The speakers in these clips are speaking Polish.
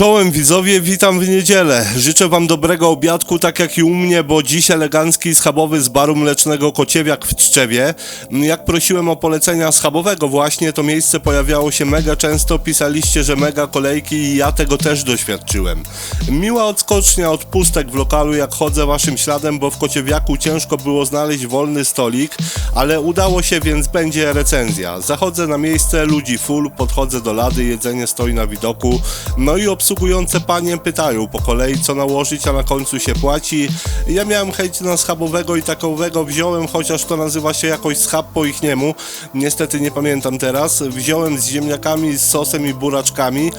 Czołem widzowie, witam w niedzielę. Życzę wam dobrego obiadku, tak jak i u mnie, bo dziś elegancki schabowy z baru mlecznego Kociewiak w Tczewie. Jak prosiłem o polecenia schabowego właśnie, to miejsce pojawiało się mega często, pisaliście, że mega kolejki i ja tego też doświadczyłem. Miła odskocznia od pustek w lokalu, jak chodzę waszym śladem, bo w Kociewiaku ciężko było znaleźć wolny stolik, ale udało się, więc będzie recenzja. Zachodzę na miejsce, ludzi full, podchodzę do lady, jedzenie stoi na widoku, no i obsługujące panie pytają po kolei co nałożyć, a na końcu się płaci. Ja miałem chęć na schabowego i takowego wziąłem, chociaż to nazywa się jakoś schab po ich niemu. Niestety nie pamiętam teraz. Wziąłem z ziemniakami, z sosem i buraczkami.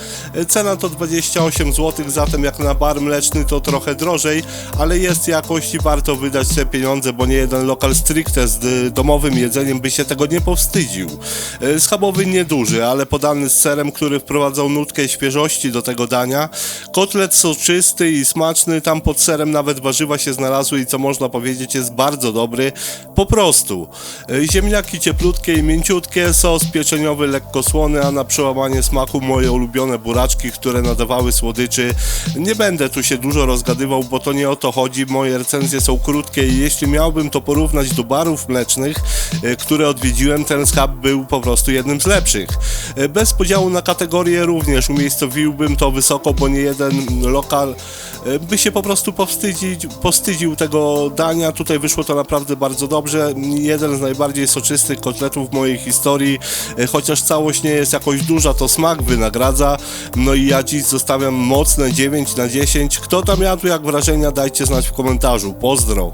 Cena to 28 zł, zatem jak na bar mleczny to trochę drożej, ale jest jakość i warto wydać te pieniądze, bo nie jeden lokal stricte z domowym jedzeniem by się tego nie powstydził. Y, Schabowy nieduży, ale podany z serem, który wprowadzał nutkę świeżości do tego dania. Kotlet soczysty i smaczny, tam pod serem nawet warzywa się znalazły i co można powiedzieć jest bardzo dobry, po prostu. Y, Ziemniaki cieplutkie i mięciutkie, sos pieczeniowy lekko słony, a na przełamanie smaku moje ulubione buraczki, które nadawały słodyczy. Nie będę tu się dużo rozgadywał, bo to nie o to chodzi, moje recenzje są krótkie i jeśli miałbym to porównać do barów mlecznych, y, które odwiedziłem, ten schab był po prostu jednym z lepszych. Y, Bez podziału na kategorie również umiejscowiłbym to wysoko, bo nie jeden lokal y, by się po prostu powstydzić, powstydził tego dania. Tutaj wyszło to naprawdę bardzo dobrze. Jeden z najbardziej soczystych kotletów w mojej historii, y, chociaż całość nie jest jakoś duża, to smak wynagradza. No i ja dziś zostawiam mocne 9 na 10. Kto tam jadł, jak wrażenia, dajcie znać w komentarzu. Pozdro!